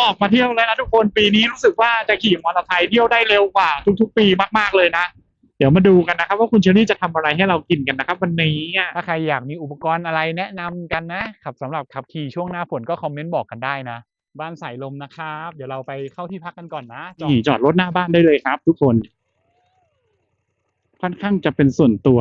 ออกมาเที่ยวเลยนะทุกคนปีนี้รู้สึกว่าจะขี่มอเตอร์ไซค์เที่ยวได้เร็วกว่าทุก ๆ ปีมากๆเลยนะ เดี๋ยวมาดูกันนะครับ ว่าคุณเชอรี่จะทำอะไรให้เรากินกันนะครับ วันนี้อะถ้าใครอยากมีอุปกรณ์อะไรแนะนำกันนะครับสำหรับขับขี่ช่วงหน้าฝนก็คอมเมนต์บอกกันได้นะบ้านสายลมนะครับ เดี๋ยวเราไปเข้าที่พักกันก่อนนะจอดนี่จอดรถหน้าบ้านได้เลยครับ ทุกคน ค่อนข้างจะเป็นส่วนตัว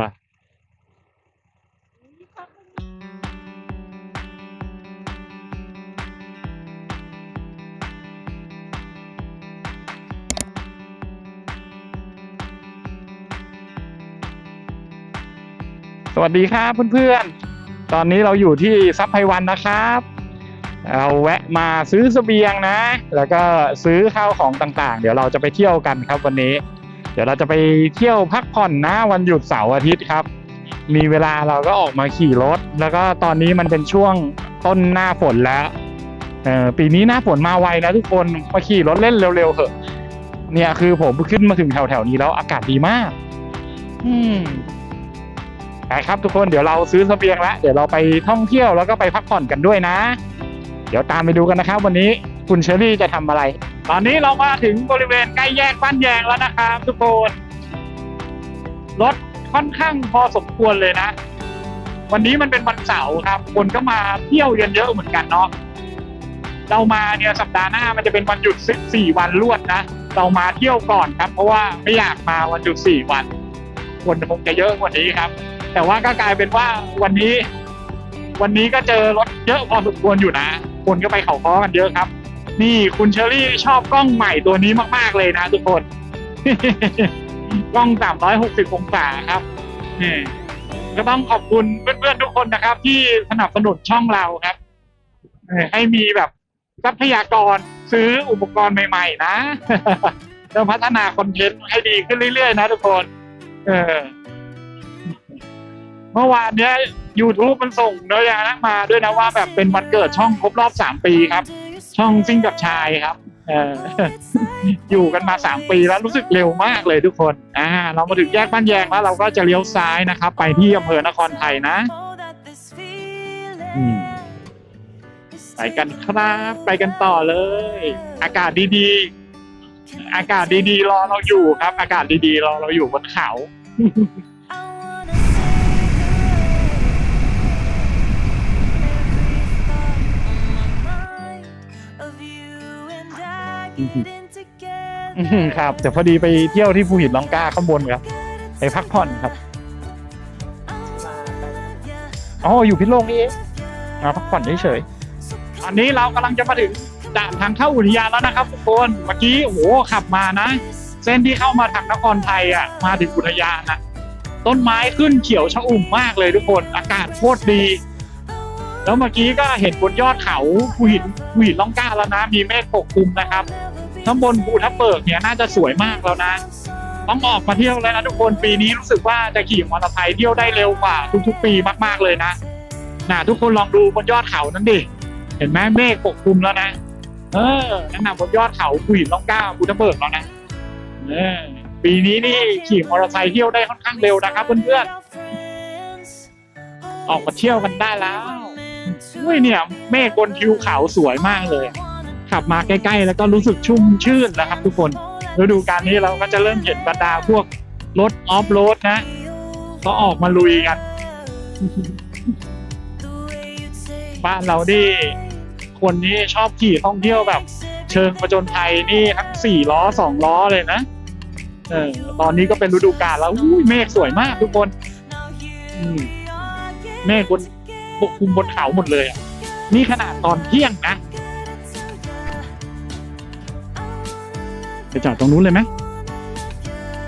สวัสดีครับเพื่อนๆ ตอนนี้เราอยู่ที่ซับไพวันนะครับ เราแวะมาซื้อเสบียงนะ แล้วก็ซื้อข้าวของต่างๆ เดี๋ยวเราจะไปเที่ยวกันครับวันนี้ เดี๋ยวเราจะไปเที่ยวพักผ่อนนะวันหยุดเสาร์อาทิตย์ครับ มีเวลาเราก็ออกมาขี่รถ แล้วก็ตอนนี้มันเป็นช่วงต้นหน้าฝนแล้วปีนี้หน้าฝนมาไวนะทุกคนมาขี่รถเล่นเร็วๆเถอะ เนี่ยคือผมขึ้นมาถึงแถวๆนี้แล้วอากาศดีมาก อืม ไปครับทุกคนเดี๋ยวเราซื้อเสบียงแล้วเดี๋ยวเราไปท่องเที่ยวแล้วก็ไปพักผ่อนกันด้วยนะ เดี๋ยวตามไปดูกันนะครับ วันนี้คุณเชอรี่จะทำอะไร ตอนนี้เรามาถึงบริเวณใกล้แยกบ้านแยงแล้วนะครับ ทุกคนรถค่อนข้างพอสมควรเลยนะ วันนี้มันเป็นวันเสาร์ครับ คนก็มาเที่ยวกันเยอะเหมือนกันเนาะเรามาเนี่ยสัปดาห์หน้ามันจะเป็นวันหยุดสี่วันรวดนะเรามาเที่ยวก่อนครับ เพราะว่าไม่อยากมาวันหยุดสี่วันคนคงจะเยอะกว่านี้ครับ แต่ว่าก็กลายเป็นว่าวันนี้ วันนี้ก็เจอรถเยอะพอสมควรอยู่นะ คนก็ไปเขาค้อกันเยอะครับ นี่คุณเชอรี่ชอบกล้องใหม่ตัวนี้มากๆเลยนะทุกคน กล้อง 360 องศาครับนี่ก็ต้องขอบคุณเพื่อนๆทุกคนนะครับ ที่สนับสนุนช่องเราครับให้มีแบบทรัพยากรซื้ออุปกรณ์ใหม่ ๆ นะจะพัฒนาคอนเทนต์ให้ดีขึ้นเรื่อยๆ นะทุกคน เออ เมื่อวานเนี้ย YouTube มันส่งเนื้อยานะมาด้วยนะว่าแบบเป็นวันเกิดช่องครบรอบสามปีครับ ช่องซิ่งกับชายครับเอออยู่กันมาสามปีแล้วรู้สึกเร็วมากเลยทุกคนอ่าเรามาถึงแยกบ้านแยงแล้วเราก็จะเลี้ยวซ้ายนะครับ ไปที่อำเภอนครไทยนะไปกันครับไปกันต่อเลย อากาศดีๆ อากาศดีๆ รอเราอยู่ครับ อากาศดีๆ รอเราอยู่บนเขา ครับ แต่พอดีไปเที่ยวที่ภูหินลองกาข้างบนครับ ไปพักผ่อนครับอ๋ออยู่พิษโลกนี่เองมาพักผ่อนเฉยๆตอนนี้เรากำลังจะมาถึงด่านทางเข้าอุทยานแล้วนะครับทุกคนเมื่อกี้โอ้โหขับมานะ เส้นที่เข้ามาทางนครไทยอะ มาถึงอุทยานนะต้นไม้ขึ้นเขียวชะอุ่มมากเลยทุกคนอากาศโคตรดี แล้วเมื่อกี้ก็เห็นบนยอดเขาภูหินภูหินล่องกล้าแล้วนะ มีเมฆปกคลุมนะครับ ข้างบนภูทับเบิกเนี่ยน่าจะสวยมากแล้วนะ ต้องออกมาเที่ยวแล้วนะทุกคนปีนี้รู้สึกว่าจะขี่มอเตอร์ไซค์เที่ยวได้เร็วกว่าทุกๆ ปีมากๆเลยนะน่ะทุกคนลองดูบนยอดเขานั้นดิเห็นไหมเมฆปกคลุมแล้วนะเออนั่นนะบนยอดเขาภูหินล่องก้าภูทับเบิกแล้วนะเออปีนี้นี่ขี่มอเตอร์ไซค์เที่ยวได้ค่อนข้างเร็วนะครับเพื่อนๆออกมาเที่ยวกันได้แล้วอุ้ยเนี่ยเมฆบนทิวเขาสวยมากเลย ขับมาใกล้ ๆ แล้วก็รู้สึกชุ่มชื่นนะครับ ทุกคนฤดูกาลนี้เราก็จะเริ่มเห็นบรรดาพวกรถออฟโรดนะก็ออกมาลุยกันบ้านเรานี่คนนี้ชอบขี่ท่องเที่ยวแบบ เชิงประจนภัยนี่ทั้งสี่ล้อสองล้อเลยนะเออตอนนี้ก็เป็นฤดูกาลแล้วอุ้ยเมฆสวยมากทุกคนเมฆบนปกคลุมบนเขาหมดเลยนี่ขนาดตอนเที่ยงนะ ไปจอดตรงนู้นเลยไหม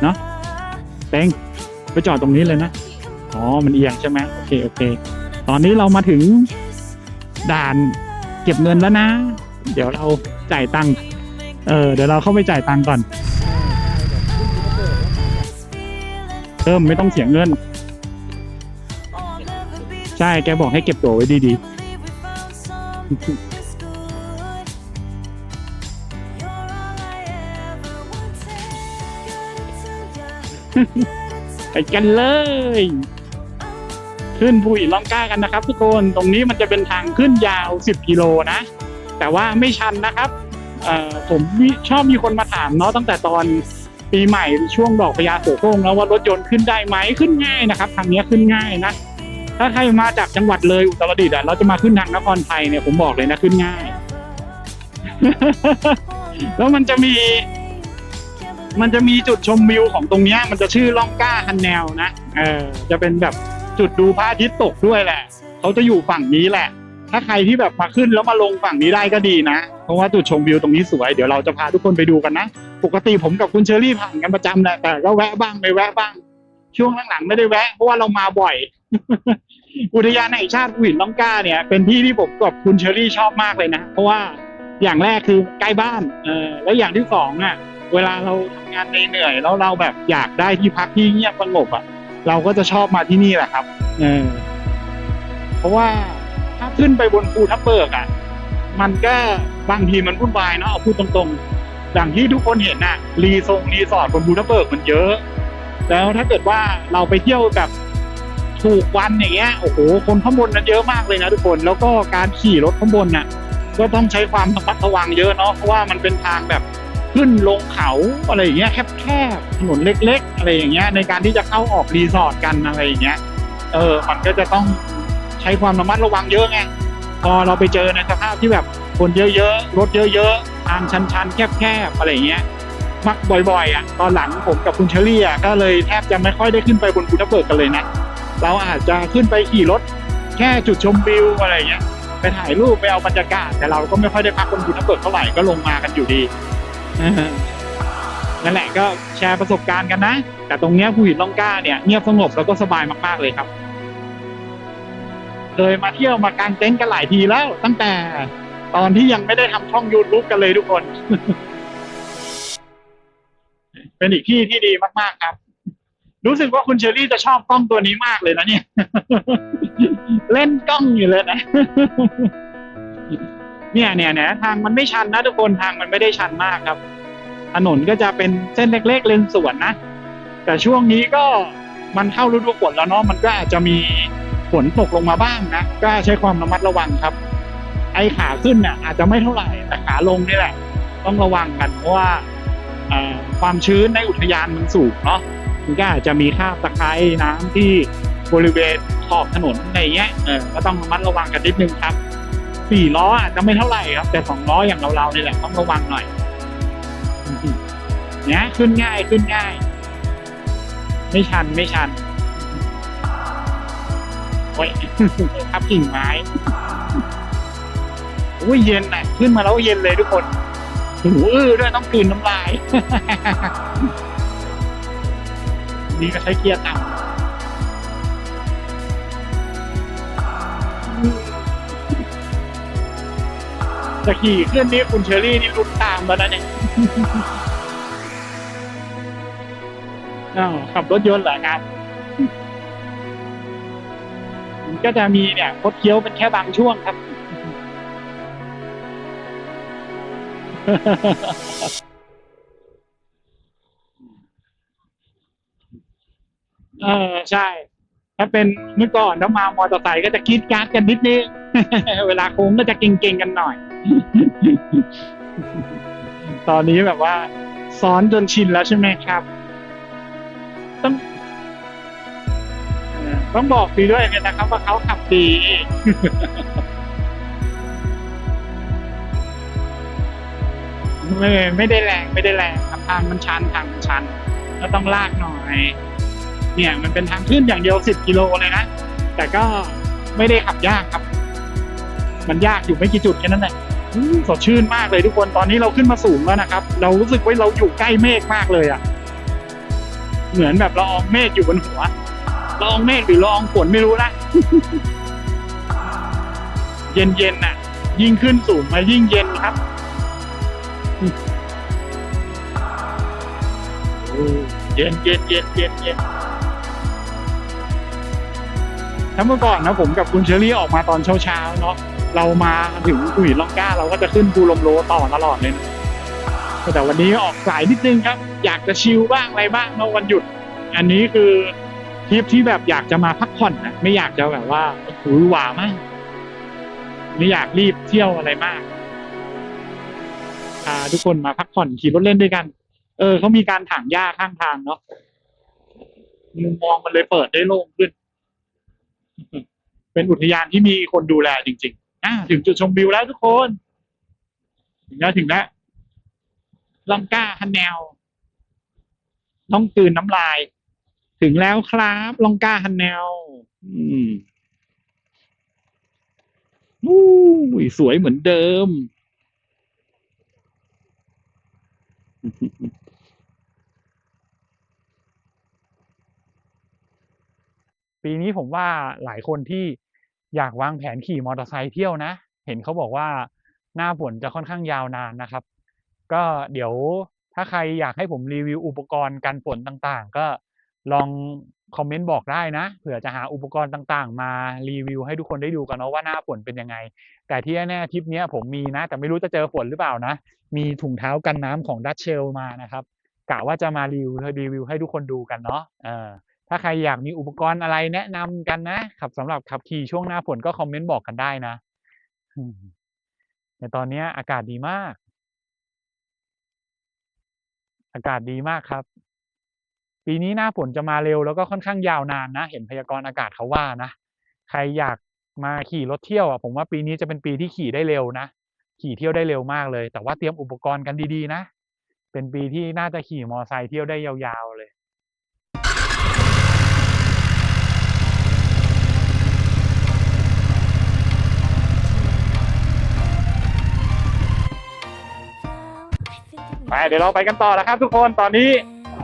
เนาะเต็งไปจอดตรงนี้เลยนะอ๋อมันเอียงใช่ไหมโอเคโอเค ตอนนี้เรามาถึงด่านเก็บเงินแล้วนะ เดี๋ยวเราจ่ายตังค์เออเดี๋ยวเราเข้าไปจ่ายตังค์ก่อนเพิ่มไม่ต้องเสียเงิน ใช่แกบอกให้เก็บตั๋วไว้ดีๆ ไปกันเลย ขึ้นภูหินล่องกล้ากันนะครับ ทุกคนตรงนี้มันจะเป็นทางขึ้นยาว 10 กิโลนะ แต่ว่าไม่ชันนะครับผมชอบมีคนมาถามเนาะตั้งแต่ตอนปีใหม่ช่วงดอกพญาเสือโคร่งแล้วว่ารถยนต์ขึ้นได้ไหมขึ้นง่ายนะครับ ทางนี้ขึ้นง่ายนะถ้าใครมาจากจังหวัดเลยอุตรดิตถ์เราจะมาขึ้นทางนครไทยเนี่ยผมบอกเลยนะขึ้นง่าย แล้วมันจะมี มันจะมีจุดชมวิวของตรงเนี้ยมันจะชื่อล่องก้าฮันแนวนะเออจะเป็นแบบจุดดูพระอาทิตย์ตกด้วยแหละเขาจะอยู่ฝั่งนี้แหละ ถ้าใครที่แบบมาขึ้นแล้วมาลงฝั่งนี้ได้ก็ดีนะ เพราะว่าจุดชมวิวตรงนี้สวยเดี๋ยวเราจะพาทุกคนไปดูกันนะ ปกติผมกับคุณเชอรี่ผ่านกันประจำแหละแต่ก็แวะบ้างไม่แวะบ้าง ช่วงหลังๆไม่ได้แวะเพราะว่าเรามาบ่อย อุทยานแห่งชาติหินล่องกล้าเนี่ย เป็นที่ที่ผมกับคุณเชอรี่ชอบมากเลยนะเพราะว่าอย่างแรกคือใกล้บ้านเออแล้วอย่างที่สองอะ เวลาเราทำงานเหนื่อยๆแล้วเราแบบอยากได้ที่พักที่เงียบสงบอะ เราก็จะชอบมาที่นี่แหละครับเออเพราะว่าถ้าขึ้นไปบนภูทับเบิกอะ มันก็บางทีมันวุ่นวายเนาะเอาพูดตรงๆดังที่ทุกคนเห็นน่ะ รีทรงรีสอร์ทบนภูทับเบิกมันเยอะ แล้วถ้าเกิดว่าเราไปเที่ยวแบบถูกวันอย่างเงี้ยโอ้โหคนข้างบนนั้นเยอะมากเลยนะทุกคน แล้วก็การขี่รถข้างบนน่ะ ก็ต้องใช้ความระมัดระวังเยอะเนาะเพราะว่ามันเป็นทางแบบ ขึ้นลงเขาอะไรอย่างเงี้ยแคบๆถนนเล็ก ๆ อะไรอย่างเงี้ยในการที่จะเข้าออกรีสอร์ทกันอะไรอย่างเงี้ยเออมันก็จะต้องใช้ความระมัดระวังเยอะไงพอเราไปเจอในสภาพที่แบบคนเยอะๆรถเยอะๆทางชันๆแคบๆอะไรอย่างเงี้ยมักบ่อยๆอะตอนหลังผมกับคุณเชอรี่อะก็เลยแทบจะไม่ค่อยได้ขึ้นไปบนภูทับเบิกกันเลยนะเราอาจจะขึ้นไปขี่รถแค่จุดชมวิวอะไรเงี้ยไปถ่ายรูปไปเอาบรรยากาศแต่เราก็ไม่ค่อยได้พักบนภูทับเบิกเท่าไหร่ก็ลงมากันอยู่ดี นั่นแหละก็แชร์ประสบการณ์กันนะ แต่ตรงเนี้ยภูหินล่องกล้าเนี่ยเงียบสงบแล้วก็สบายมาก ๆเลยครับ เคยมาเที่ยวมากางเต็นท์กันหลายทีแล้ว ตั้งแต่ตอนที่ยังไม่ได้ทำช่อง YouTube กันเลยทุกคน เป็นอีกที่ที่ดีมากๆครับ รู้สึกว่าคุณเชอรี่จะชอบกล้องตัวนี้มากเลยนะเนี่ย เล่นกล้องอยู่เลยนะ เนี่ยเนี่ยเนี่ยทางมันไม่ชันนะทุกคนทางมันไม่ได้ชันมากครับ ถนนก็จะเป็นเส้นเล็ก ๆ เลนสวนนะ แต่ช่วงนี้ก็มันเข้าฤดูฝนแล้วเนาะมันก็อาจจะมีฝนตกลงมาบ้างนะก็ใช้ความระมัดระวังครับ ไอ้ขาขึ้นเนี่ยอาจจะไม่เท่าไหร่แต่ขาลงนี่แหละ ต้องระวังกันเพราะว่าความชื้นในอุทยานมันสูงเนาะมันก็อาจจะมีคราบตะไคร้น้ำที่บริเวณขอบถนนอะไรเงี้ยเออก็ต้องระมัดระวังกันนิดนึงครับ สี่ล้ออาจจะไม่เท่าไหร่ครับ แต่สองล้ออย่างเราๆนี่แหละต้องระวังหน่อยเนี่ยขึ้นง่ายขึ้นง่าย ไม่ชันไม่ชันโอ้ยทับกิ่งไม้โอ้ยเย็นน่ะขึ้นมาแล้วเย็นเลยทุกคนหูอื้อด้วยต้องกลืนน้ำลายนี่ก็ใช้เกียร์ต่ำ จะขี่ขึ้นนี้คุณเชอรี่นี่ลุ้นตามแล้วนะเนี่ยอ้าวขับรถยนต์เหรอครับมันก็จะมีเนี่ยคดเคี้ยวเป็นแค่บางช่วงครับ เออใช่ ถ้าเป็นเมื่อก่อนถ้ามามอเตอร์ไซค์ก็จะกรีดกราร์ดกันนิดนึง เวลาโค้งก็จะเก่งๆกันหน่อย ตอนนี้แบบว่าซ้อนจนชินแล้วใช่ไหมครับ ต้องต้องบอกดีด้วยเนี่ยนะครับ ว่าเขาขับดีไม่ไม่ได้แรงไม่ได้แรงครับทางมันชันทางมันชันก็ต้องลากหน่อย เนี่ยมันเป็นทางขึ้นอย่างเดียวสิบกิโลเลยนะแต่ก็ไม่ได้ขับยากครับ มันยากอยู่ไม่กี่จุดแค่นั้นแหละอืม สดชื่นมากเลยทุกคนตอนนี้เราขึ้นมาสูงแล้วนะครับ เรารู้สึกว่าเราอยู่ใกล้เมฆมากเลยอะเหมือนแบบละอองเมฆอยู่บนหัวละอองเมฆหรือละอองฝนไม่รู้นะเย็นๆน่ะ ยิ่งขึ้นสูงมายิ่งเย็นครับเย็นเย็นเย็นเย็นเย็นถ้าเมื่อก่อนนะผมกับคุณเชอรี่ออกมาตอนเช้าๆเนาะ เรามาถึงกุยล่องก้า เราก็จะขึ้นภูลมโลต่อตลอดเลยนะแต่วันนี้ออกสายนิดนึงครับ อยากจะชิลบ้างอะไรบ้างเนาะวันหยุด อันนี้คือทริปที่แบบอยากจะมาพักผ่อนนะไม่อยากจะแบบว่าหวือหวามากไม่อยากรีบเที่ยวอะไรมากพาทุกคนมาพักผ่อนขี่รถเล่นด้วยกัน เออเขามีการถางหญ้าข้างทางเนาะมุมมองมันเลยเปิดได้โล่งขึ้น เป็นอุทยานที่มีคนดูแลจริง ๆ อ่าถึงจุดชมวิวแล้วทุกคน ถึงแล้วถึงแล้วลองก้าฮันแนวต้องกลืนน้ำลาย ถึงแล้วครับลองก้าฮันแนวอืมอู้ยสวยเหมือนเดิม ปีนี้ผมว่าหลายคนที่ อยากวางแผนขี่มอเตอร์ไซค์เที่ยวนะ เห็นเขาบอกว่าหน้าฝนจะค่อนข้างยาวนานนะครับ ก็เดี๋ยวถ้าใครอยากให้ผมรีวิวอุปกรณ์กันฝนต่างๆ ก็ลองคอมเมนต์บอกได้นะเผื่อจะหาอุปกรณ์ต่างๆ มารีวิวให้ทุกคนได้ดูกันเนาะว่าหน้าฝนเป็นยังไง แต่ที่แน่ๆทริปนี้ผมมีนะ แต่ไม่รู้จะเจอฝนหรือเปล่านะ มีถุงเท้ากันน้ำของดัชเชลมานะครับกะว่าจะมารีวิวรีวิวให้ทุกคนดูกันเนาะเออ ถ้าใครอยากมีอุปกรณ์อะไรแนะนำกันนะครับสำหรับขับขี่ช่วงหน้าฝนก็คอมเมนต์บอกกันได้นะในตอนนี้อากาศดีมาก อากาศดีมากครับ ปีนี้หน้าฝนจะมาเร็วแล้วก็ค่อนข้างยาวนานนะ เห็นพยากรณ์อากาศเขาว่านะ ใครอยากมาขี่รถเที่ยวอะผมว่าปีนี้จะเป็นปีที่ขี่ได้เร็วนะ ขี่เที่ยวได้เร็วมากเลย แต่ว่าเตรียมอุปกรณ์กันดีๆนะ เป็นปีที่น่าจะขี่มอไซค์เที่ยวได้ยาวๆเลย ไปเดี๋ยวเราไปกันต่อแล้วครับ ทุกคนตอนนี้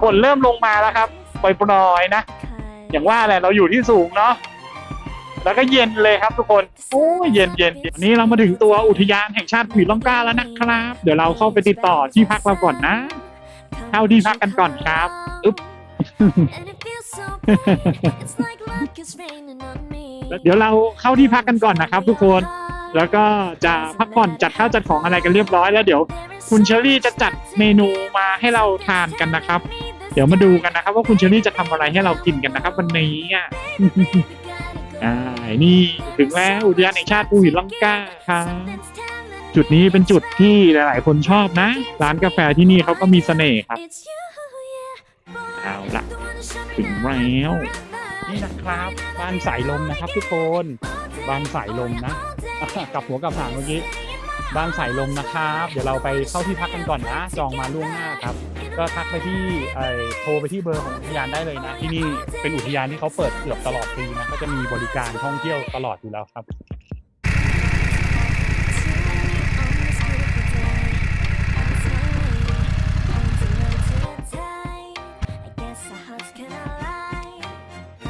ฝนเริ่มลงมาแล้วครับปล่อยๆนะ อย่างว่าแหละเราอยู่ที่สูงเนาะแล้วก็เย็นเลยครับทุกคน โอ้ยเย็นเย็นเย็นวันนี้เรามาถึงตัวอุทยานแห่งชาติผีล่องกล้าแล้วนะครับ เดี๋ยวเราเข้าไปติดต่อที่พักเราก่อนนะ เข้าที่พักกันก่อนครับอึ๊บแล้วเดี๋ยวเราเข้าที่พักกันก่อนนะครับ ทุกคน แล้วก็จะพักผ่อนจัดข้าวจัดของอะไรกันเรียบร้อยแล้วเดี๋ยว คุณเชอรี่จะจัดเมนูมาให้เราทานกันนะครับ เดี๋ยวมาดูกันนะครับ ว่าคุณเชอรี่จะทำอะไรให้เรากินกันนะครับ วันนี้อะนี่ถึงแล้วอุทยานแห่งชาติภูหินล่องกล้าครับจุดนี้เป็นจุดที่หลาย ๆ คนชอบนะ ร้านกาแฟที่นี่เขาก็มีเสน่ห์ครับเอาละถึงแล้วนี่นะครับบ้านสายลมนะครับทุกคนบ้านสายลมนะ กลับหัวกลับหางเมื่อกี้บ้านสายลมนะครับ เดี๋ยวเราไปเข้าที่พักกันก่อนนะ จองมาล่วงหน้าครับ ก็ทักไปที่เอ่อโทรไปที่เบอร์ของอุทยานได้เลยนะ ที่นี่เป็นอุทยานที่เขาเปิดเกือบตลอดปีนะ ก็จะมีบริการท่องเที่ยวตลอดอยู่แล้วครับ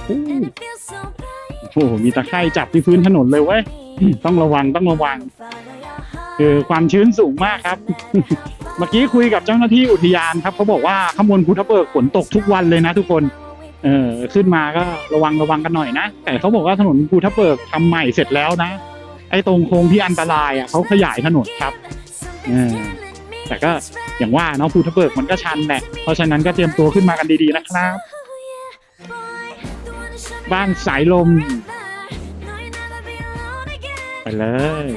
อู้โอ้โห มีตะไคร่จับที่พื้นถนนเลยเว้ย ต้องระวังต้องระวัง คือความชื้นสูงมากครับ เมื่อกี้คุยกับเจ้าหน้าที่อุทยานครับเขาบอกว่าข้างบนภูทับเบิกฝนตกทุกวันเลยนะทุกคน เออขึ้นมาก็ระวังระวังกันหน่อยนะ แต่เขาบอกว่าถนนภูทับเบิกทำใหม่เสร็จแล้วนะ ไอ้ตรงโค้งที่อันตรายอะเขาขยายถนนครับเออแต่ก็อย่างว่าเนาะภูทับเบิกมันก็ชันแหละเพราะฉะนั้นก็เตรียมตัวขึ้นมากันดีๆนะครับ บ้านสายลม ไปเลย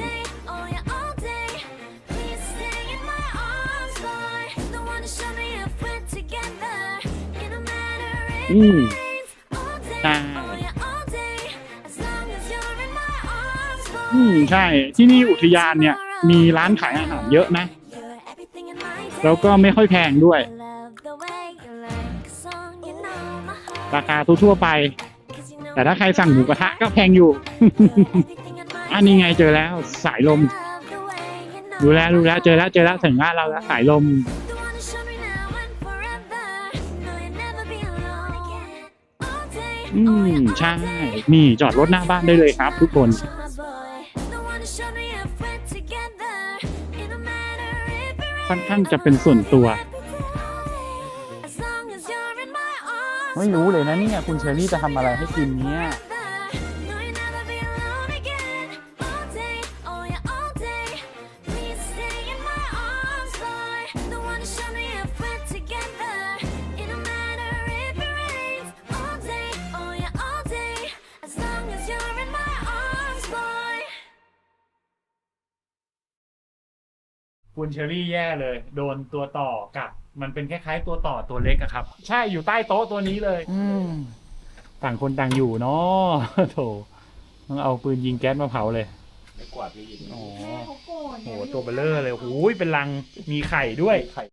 อืมใช่อืมใช่ ที่นี่อุทยานเนี่ย มีร้านขายอาหารเยอะนะ แล้วก็ไม่ค่อยแพงด้วย ราคาทั่วๆไป แต่ถ้าใครสั่งหมูกระทะก็แพงอยู่อั นนี้ไงเจอแล้วสายลม ดูแลดูแลเจอแล้วเจอแล้วถึงหน้าเราแล้วสายลม อืมใช่ นี่จอดรถหน้าบ้านได้เลยครับ ทุกคนค่อนข้างจะเป็นส่วนตัว ไม่รู้เลยนะเนี่ยคุณเชอรี่จะทำอะไรให้กินเนี่ย คุณเชอรี่แย่เลย โดนตัวต่อกัดมันเป็นคล้ายๆตัวต่อตัวเล็กอะครับ ใช่อยู่ใต้โต๊ะตัวนี้เลยอืมต่างคนต่างอยู่เนาะโถต้องเอาปืนยิงแก๊สมาเผาเลยไม่กวาดไปยิงอ๋อแม่เขาโกรธโหตัวเบลเลอร์เลยโอ้ยเป็นรังมีไข่ด้วยไข่